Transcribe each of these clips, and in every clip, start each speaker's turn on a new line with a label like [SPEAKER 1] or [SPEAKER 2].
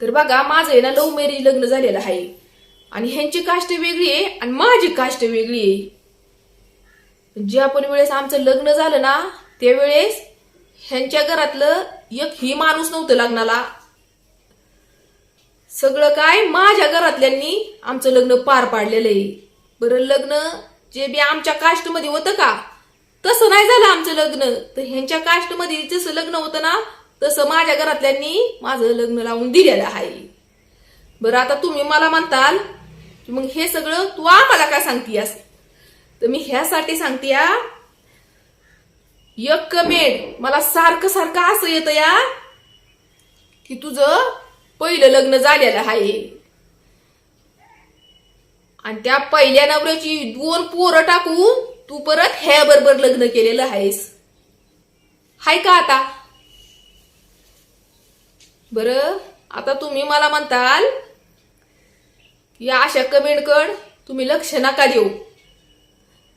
[SPEAKER 1] तर बघा माझं आहे ना लव्ह मॅरेज लग्न झालेलं आहे. आणि ह्यांची कास्ट वेगळी आहे आणि माझी कास्ट वेगळी आहे. ज्या पण वेळेस आमचं लग्न झालं ना त्यावेळेस ह्यांच्या घरातलं एक ही माणूस नव्हतं लग्नाला. सगळं काय माझ्या घरातल्यांनी आमचं लग्न पार पाडलेलं आहे. बरं लग्न जे बी आमच्या कास्टमध्ये होतं का तसं नाही झालं आमचं लग्न. तर ह्यांच्या कास्टमध्ये जसं लग्न होतं ना तसं माझ्या घरातल्यांनी माझं लग्न लावून दिलेलं आहे. बरं आता तुम्ही मला म्हणताल की मग हे सगळं तू आम्हाला काय सांगतीयास? तर मी ह्यासाठी सांगते या एक कमेंट मला सारखं सारखं असं येतं या की तुझं पहिलं लग्न झालेलं आहे. आणि त्या पहिल्या नवऱ्याची दोन पोरं टाकून तू परत ह्या बरोबर लग्न केलेलं आहेस. हाय का आता? बरं आता तुम्ही मला म्हणताल या अशा कमेंट कड तुम्ही लक्ष नका देऊ.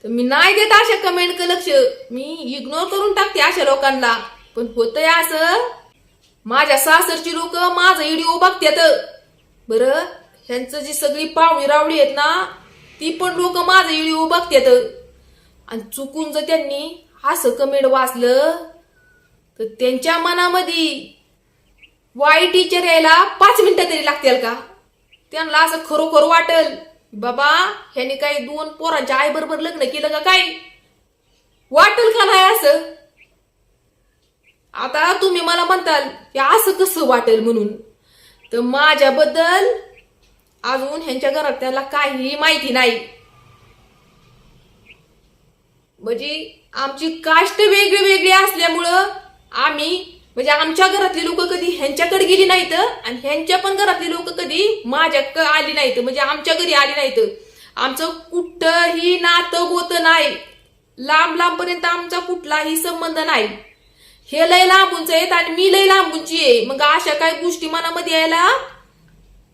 [SPEAKER 1] तर मी नाही देत अशा कमेंट क लक्ष. मी इग्नोर करून टाकते अशा लोकांना. पण होतंय असं माझ्या सासरची लोक माझा व्हिडिओ बघतात बरं ह्यांचं जी सगळी पाहुणी रावडी आहेत ना ती पण लोक माझा व्हिडिओ बघतात आणि चुकून जर त्यांनी असं कमेंट वाचलं तर त्यांच्या मनामध्ये वाईट टीचर यायला पाच मिनिटं तरी लागतील का? त्यांना असं खरोखर वाटल बाबा ह्याने काही दोन पोरांच्या आई बरोबर लग्न केलं का काय? वाटल का नाही असं? आता तुम्ही मला म्हणताल की असं कसं वाटेल म्हणून. तर माझ्याबद्दल अजून ह्यांच्या घरात त्याला काहीही माहिती नाही. म्हणजे आमची काष्ट वेगळी वेगळी असल्यामुळं आम्ही म्हणजे आमच्या घरातली लोक कधी ह्यांच्याकडे गेली नाहीत आणि ह्यांच्या पण घरातली लोक कधी माझ्या आली नाहीत. म्हणजे आमच्या घरी आली नाहीत. आमचं कुठंही नातं होत नाही. लांब लांब पर्यंत आमचा कुठलाही संबंध नाही. हे लय लांबूनच आहेत आणि मी लय लांबूनची आहे. मग अशा काही गोष्टी मनामध्ये यायला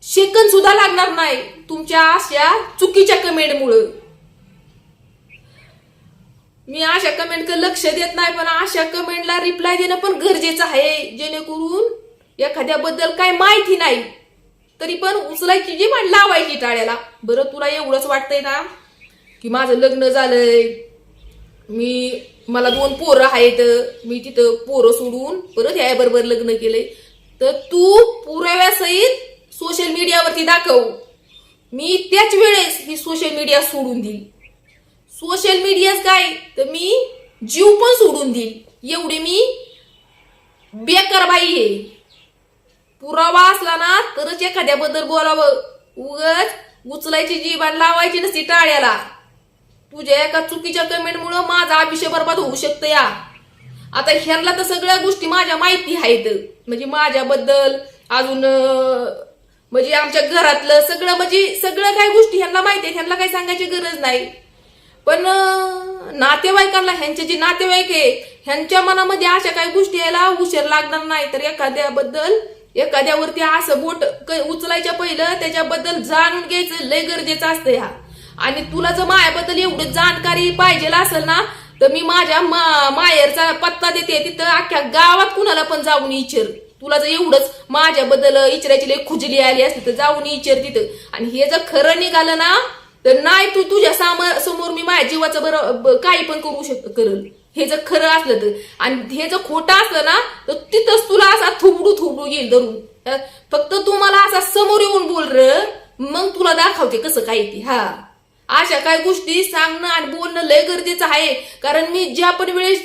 [SPEAKER 1] सेकंद सुद्धा लागणार नाही. तुमच्या अशा चुकीच्या कमेंटमुळं मी अशा कमेंटकडे लक्ष देत नाही पण अशा कमेंटला रिप्लाय देणं पण गरजेचं आहे. जेणेकरून एखाद्याबद्दल काय माहिती नाही तरी पण उचलायची जी म्हण लावायची टाळ्याला. बरं तुला एवढंच वाटतंय ना की माझं लग्न झालंय मी मला दोन पोरं आहेत मी तिथं पोरं सोडून परत या बरोबर लग्न केलंय. तर तू पुराव्यासहित सोशल मीडियावरती दाखव. मी त्याच वेळेस ही सोशल मीडिया सोडून दिली सोशल मीडियाच काय तर मी जीव पण सोडून देईल. एवढी मी बेकार बाई आहे. पुरावा असला ना तरच एखाद्याबद्दल बोलावं. उगच उचलायची जीवन लावायची नसती टाळ्याला. तुझ्या एका चुकीच्या कमेंटमुळं माझा आयुष्य बरबाद होऊ शकतं या. आता ह्यांना तर सगळ्या गोष्टी माझ्या माहिती आहेत. म्हणजे माझ्याबद्दल अजून म्हणजे आमच्या घरातलं सगळं म्हणजे सगळं काही गोष्टी ह्यांना माहिती आहेत. ह्यांना काही सांगायची गरज नाही. पण नातेवाईकांना ह्यांचे जे नातेवाईक आहे ह्यांच्या मनामध्ये अशा काही गोष्टी यायला उशीर लागणार नाही. तर एखाद्याबद्दल एखाद्यावरती असं बोट उचलायच्या पहिलं त्याच्याबद्दल जाणून घ्यायचं लय गरजेचं असतं ह्या. आणि तुला जर मायाबद्दल एवढं जाणकारी पाहिजे असेल ना तर मी माझ्या मा- माहेरचा पत्ता देते. तिथं अख्ख्या गावात कुणाला पण जाऊन इचर. तुला जर एवढंच माझ्याबद्दल इचरायची लय खुजली आली असते तर जाऊन इचर तिथं. आणि हे जर खरं निघालं ना तर नाही तू तुझ्या सामोर समोर मी माझ्या जीवाचं बरं काही पण करू शक करल. हे जर खरं असलं तर. आणि हे जर खोटं असलं ना तर तिथंच तुला असा थुबडू थुबडू येईल धरून. फक्त तू मला असा समोर येऊन बोल र मग तुला दाखवते कसं काय ते. हा. अशा काही गोष्टी सांगणं आणि बोलणं लय गरजेचं आहे. कारण मी ज्या पण वेळेस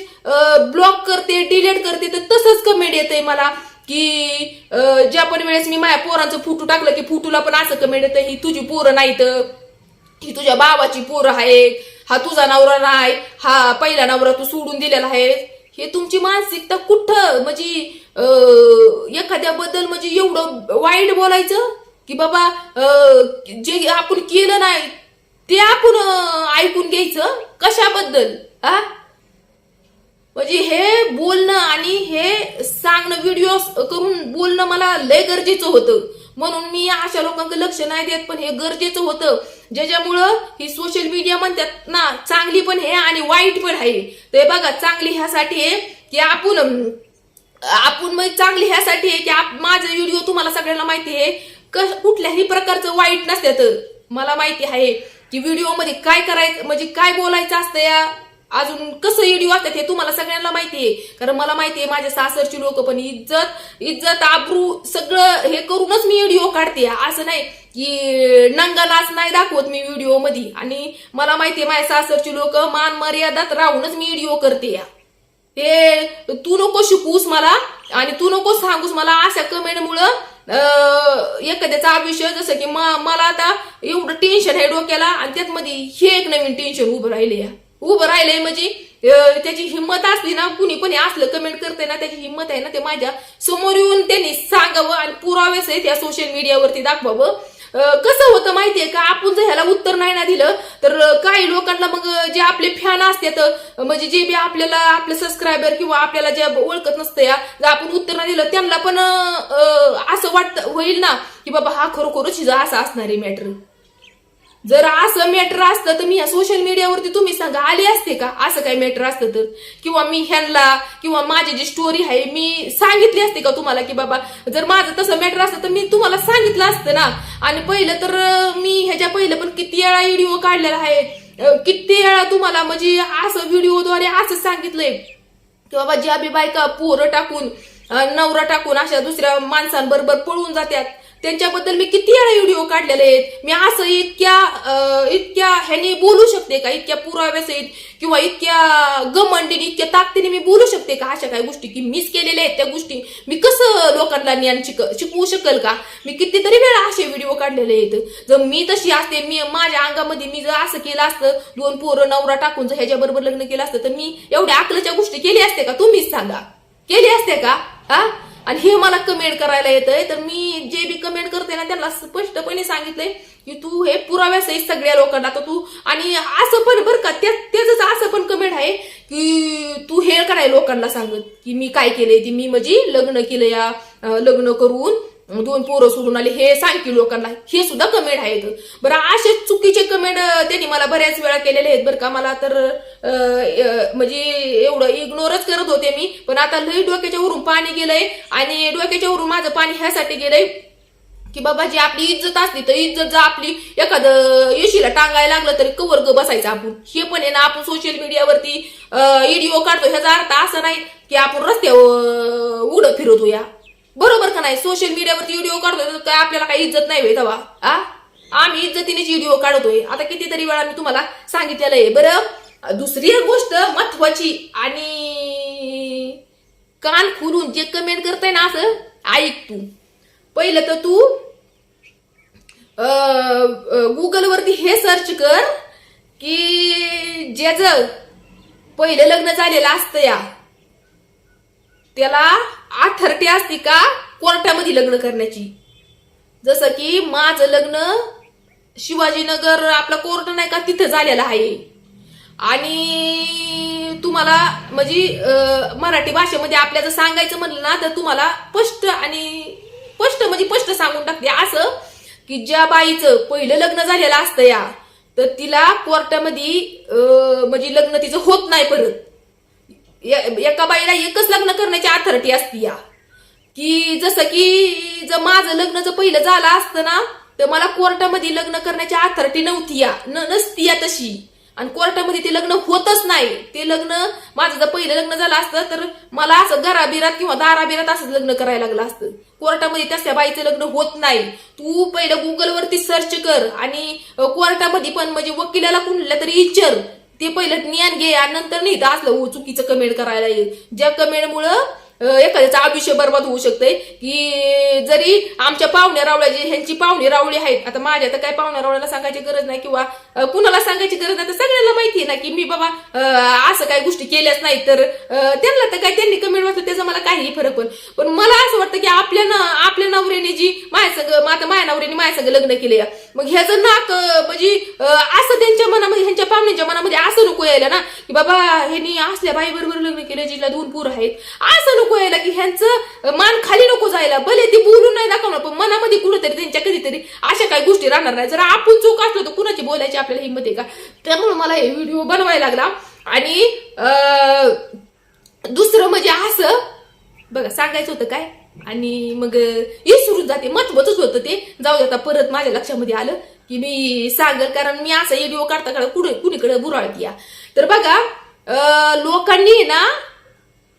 [SPEAKER 1] ब्लॉक करते डिलीट करते तर तसंच कमेंट येतंय मला. की ज्या पण वेळेस मी माझ्या पोरांचं फोटो टाकलं की फोटोला पण असं कमेंट येतं ही तुझी पोरं नाहीत. ही तुझ्या बाबाची पोरं आहे हा तुझा नवरा नाही हा पहिला नवरा तू सोडून दिलेला आहे. हे तुमची मानसिकता कुठं? म्हणजे एखाद्या बद्दल म्हणजे एवढं वाईट बोलायचं? की बाबा जे आपण केलं नाही ते आपण ऐकून घ्यायचं? कशाबद्दल? हा म्हणजे हे बोलणं आणि हे सांगणं व्हिडिओ करून बोलणं मला लय गरजेचं होतं. म्हणून मी अशा लोकांकडे लक्ष नाही देत पण हे गरजेचं होतं. ज्याच्यामुळं ही सोशल मीडिया म्हणतात ना चांगली पण आहे आणि वाईट पण आहे. ते बघा चांगली ह्यासाठी आहे की आपण आपण मग चांगली ह्यासाठी आहे की आप- व्हिडिओ तुम्हाला सगळ्यांना माहिती आहे. कश कुठल्याही प्रकारचं वाईट नसत्यात मला माहिती आहे की व्हिडिओमध्ये काय करायचं म्हणजे काय बोलायचं असतं या अजून कसं व्हिडिओ वाचतात हे तुम्हाला सगळ्यांना माहितीये. कारण मला माहितीये माझ्या सासरची लोक पण इज्जत इज्जत आबरू सगळं हे करूनच मी व्हिडिओ काढते. असं नाही की नंगा नाच नाही दाखवत मी व्हिडिओमध्ये आणि मला माहितीये माझ्या सासरची लोक मान मर्यादात राहूनच मी व्हिडिओ करते. या हे तू नको शिकूस मला आणि तू नको सांगूस मला अशा कमेंटमुळं एखाद्याचा विषय जसं की मला आता एवढं टेन्शन आहे डोक्याला आणि त्यात मध्ये हे एक नवीन टेन्शन उभं राहिले या उभं राहिलंय म्हणजे त्याची हिंमत असली ना कुणी पण असलं कमेंट करते ना त्याची हिंमत आहे ना ते माझ्यासमोर येऊन त्यांनी सांगावं आणि पुरावेच आहे त्या सोशल मीडियावरती दाखवावं. कसं होतं माहितीये का? आपण जर ह्याला उत्तर नाही ना दिलं तर काही लोकांना मग जे आपले फॅन असतात म्हणजे जे बी आपल्याला आपले सबस्क्रायबर किंवा आपल्याला जे ओळखत नसतं या जर आपण उत्तर नाही दिलं त्यांना पण असं वाटतं होईल ना? की बाबा हा खरोखरच हिजा असं असणार आहे मॅटर जर असं मॅटर असतं तर मी ह्या सोशल मीडियावरती तुम्ही सांगा आले असते का? असं काही मॅटर असतं तर? किंवा मी ह्यांना किंवा माझी जी स्टोरी आहे मी सांगितली असते का तुम्हाला की बाबा जर माझं तसं मॅटर असतं तर मी तुम्हाला सांगितलं असतं ना? आणि पहिलं तर मी ह्याच्या पहिलं पण किती वेळा व्हिडिओ काढलेला आहे. किती वेळा तुम्हाला म्हणजे असं व्हिडिओद्वारे असं सांगितलंय. की बाबा जी अभि बायका पोरं टाकून नवरा टाकून अशा दुसऱ्या माणसांबरोबर पळून जात्यात त्यांच्याबद्दल मी किती वेळा व्हिडिओ काढलेले आहेत? मी असं इतक्या इतक्या ह्याने बोलू शकते का? इतक्या पुराव्यासहित किंवा इतक्या गमंडीने इतक्या ताकदीने मी बोलू शकते का? अशा काही गोष्टी की मिस केलेल्या आहेत त्या गोष्टी. मी कसं लोकांना ज्ञान शिक शिकवू शकेल का? मी कितीतरी वेळा असे व्हिडिओ काढलेले आहेत. जर मी तशी असते मी माझ्या अंगामध्ये मी जर असं केलं असतं दोन पोरं नवरा टाकून जर ह्याच्याबरोबर लग्न केलं असतं तर मी एवढ्या अकलच्या गोष्टी केली असते का? तुम्हीच सांगा. केली असते का? हा? आणि हे मला कमेंट करायला येतंय. तर मी जे बी कमेंट करते ना त्यांना स्पष्टपणे सांगितलंय की तू हे पुराव्यासहित सगळ्या लोकांना. तर तू आणि असं पण बरं का त्याच असं पण कमेंट आहे की तू हे कराय लोकांना सांगत की मी काय केलंय? ती मी म्हणजे लग्न केलं या लग्न करून. दोन पोरं सोडून आले हे सांग की लोकांना हे सुद्धा कमेंट आहेत. बरं असे चुकीचे कमेंट त्यांनी मला बऱ्याच वेळा केलेले आहेत. बरं का मला तर म्हणजे एवढं इग्नोरच करत होते मी पण आता लई डोक्याच्या वरून पाणी गेलंय आणि डोक्याच्या वरून माझं पाणी ह्यासाठी गेलंय की बाबा जी आपली इज्जत असली तर इज्जत जर आपली एखादं येशीला टांगायला लागलं तरी कवर ग बसायचं आपण. हे पण आहे ना आपण सोशल मीडियावरती व्हिडिओ काढतो ह्याचा अर्थ असं नाही की आपण रस्त्यावर उघडं फिरवतो या बरोबर का नाही? सोशल मीडियावरती व्हिडिओ काढतोय तर काय आपल्याला काही इज्जत नाही होई तेव्हा आ आम्ही इज्जतीनेच व्हिडिओ काढतोय. आता कितीतरी वेळा मी तुम्हाला सांगितलेलं आहे बरं? दुसरी एक गोष्ट महत्वाची आणि कान खुलून जे कमेंट करताय ना असं ऐक तू. पहिलं तर तू गुगलवरती हे सर्च कर की ज्याचं पहिलं लग्न झालेलं असतं या. त्याला अथॉरिटी असते का कोर्टामध्ये लग्न करण्याची? जसं की माझं लग्न शिवाजीनगर आपला कोर्ट नाही का तिथं झालेलं आहे. आणि तुम्हाला म्हणजे मराठी भाषेमध्ये आपल्या जर सांगायचं म्हणलं ना तर तुम्हाला स्पष्ट आणि स्पष्ट म्हणजे स्पष्ट सांगून टाकते. असं की ज्या बाईचं पहिलं लग्न झालेलं असतं या तर तिला कोर्टामध्ये म्हणजे लग्न तिचं होत नाही परत. एका बाईला एकच लग्न करण्याची अथॉरिटी असती या. की जसं की जर माझं लग्न जर पहिलं झालं असतं ना तर मला कोर्टामध्ये लग्न करण्याची अथॉरिटी नव्हती या. न- नसती या तशी. आणि कोर्टामध्ये ते लग्न होतच नाही. ते लग्न माझं जर पहिलं लग्न झालं असतं तर मला असं घराबिरात किंवा दाराबिरात असं लग्न करायला लागलं असतं. कोर्टामध्ये तसल्या बाईचं लग्न होत नाही. तू पहिलं गुगलवरती सर्च कर आणि कोर्टामध्ये पण म्हणजे वकिलाला कुणाला तरी विचार. ते पहिलं ज्ञान घे आणि नंतर नाही तर असलं चुकीचं कमेंट करायला येईल. ज्या कमेंटमुळं एखाद्याचं आयुष्य बर्बाद होऊ शकतंय की जरी आमच्या पाहुण्या रावळ्या जे ह्यांची पाहुणे रावळी आहेत. आता माझ्या तर काय पाहुण्या रावळ्याला सांगायची गरज नाही किंवा कुणाला सांगायची गरज नाही. तर सगळ्यांना माहिती आहे ना की मी बाबा असं काही गोष्टी केल्याच नाही तर अं, त्यांना तर काय त्यांनी कमेंट वाचलं त्याचा मला काहीही फरक पण पण मला असं वाटतं की आपल्या ना आपल्या नवऱ्याने जी माझ्या संग आता माझ्या नवऱ्याने माझ्या संग लग्न केले मग ह्याचं नाक म्हणजे असं त्यांच्या मनामध्ये ह्यांच्या पाहुण्यांच्या मनामध्ये असं नको यायला ना की बाबा ह्यांनी असल्या बाई बरोबर लग्न केलं जिला दोन पूर आहेत. असं नको यायला की ह्यांचं मान खाली नको जायला. भले ती बोलून नाही दाखवणार पण मनामध्ये कुठंतरी त्यांच्या कधीतरी अशा काही गोष्टी राहणार नाही. जर आपण चूक असलो तर कुणाची बोलायची आपल्याला हिंमत आहे का? त्यामुळे मला हे व्हिडिओ बनवायला लागला. आणि अं, दुसरं म्हणजे असं बघा सांगायचं होतं काय? आणि मग विसरून जाते महत्वाचंच होतं ते. जाऊ देता परत माझ्या लक्षामध्ये आलं की मी सांगल कारण मी असा व्हिडिओ काढता काढता कुठे कुणीकडे बुराळती या. तर बघा अं, लोकांनी ना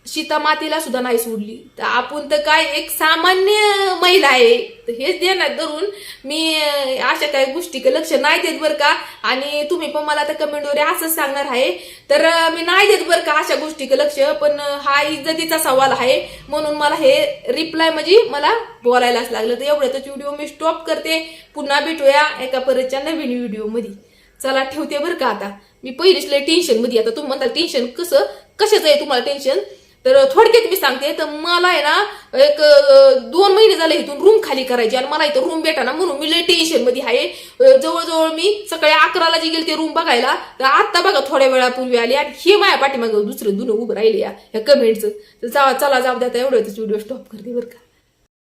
[SPEAKER 1] सीतामातेला सुद्धा नाही सोडली. तर आपण तर काय एक सामान्य महिला आहे. तर हेच देण्यात धरून मी अशा काही गोष्टीक लक्ष नाही देत बरं का. आणि तुम्ही पण मला तर कमेंटवर असंच सांगणार आहे. तर मी नाही देत बरं का अशा गोष्टी लक्ष पण हा इज्जतीचा सवाल आहे. म्हणून मला हे रिप्लाय म्हणजे मला बोलायलाच लागलं. तर एवढ्यातच व्हिडिओ मी स्टॉप करते. पुन्हा भेटूया एका परतच्या नवीन व्हिडिओमध्ये चला ठेवते बरं का आता. मी पहिलीच लय टेन्शनमध्ये आता तुम्ही म्हणता टेन्शन कसं? कशाचं आहे तुम्हाला टेन्शन तर थोडक्यात मी सांगते तर मला आहे ना एक दोन महिने झाले इथून रूम खाली करायची आणि मला इथं रूम भेटा ना म्हणून मी लय टेन्शनमध्ये आहे. जवळजवळ मी सकाळी अकराला जी गेली ते रूम बघायला तर आता बघा थोड्या वेळापूर्वी आली आणि हे माझ्या पाठीमागं दुसरं दुनं उभं राहिले या कमेंटचं तर चला जाऊ द्या एवढं व्हिडिओ स्टॉप करते बरं का.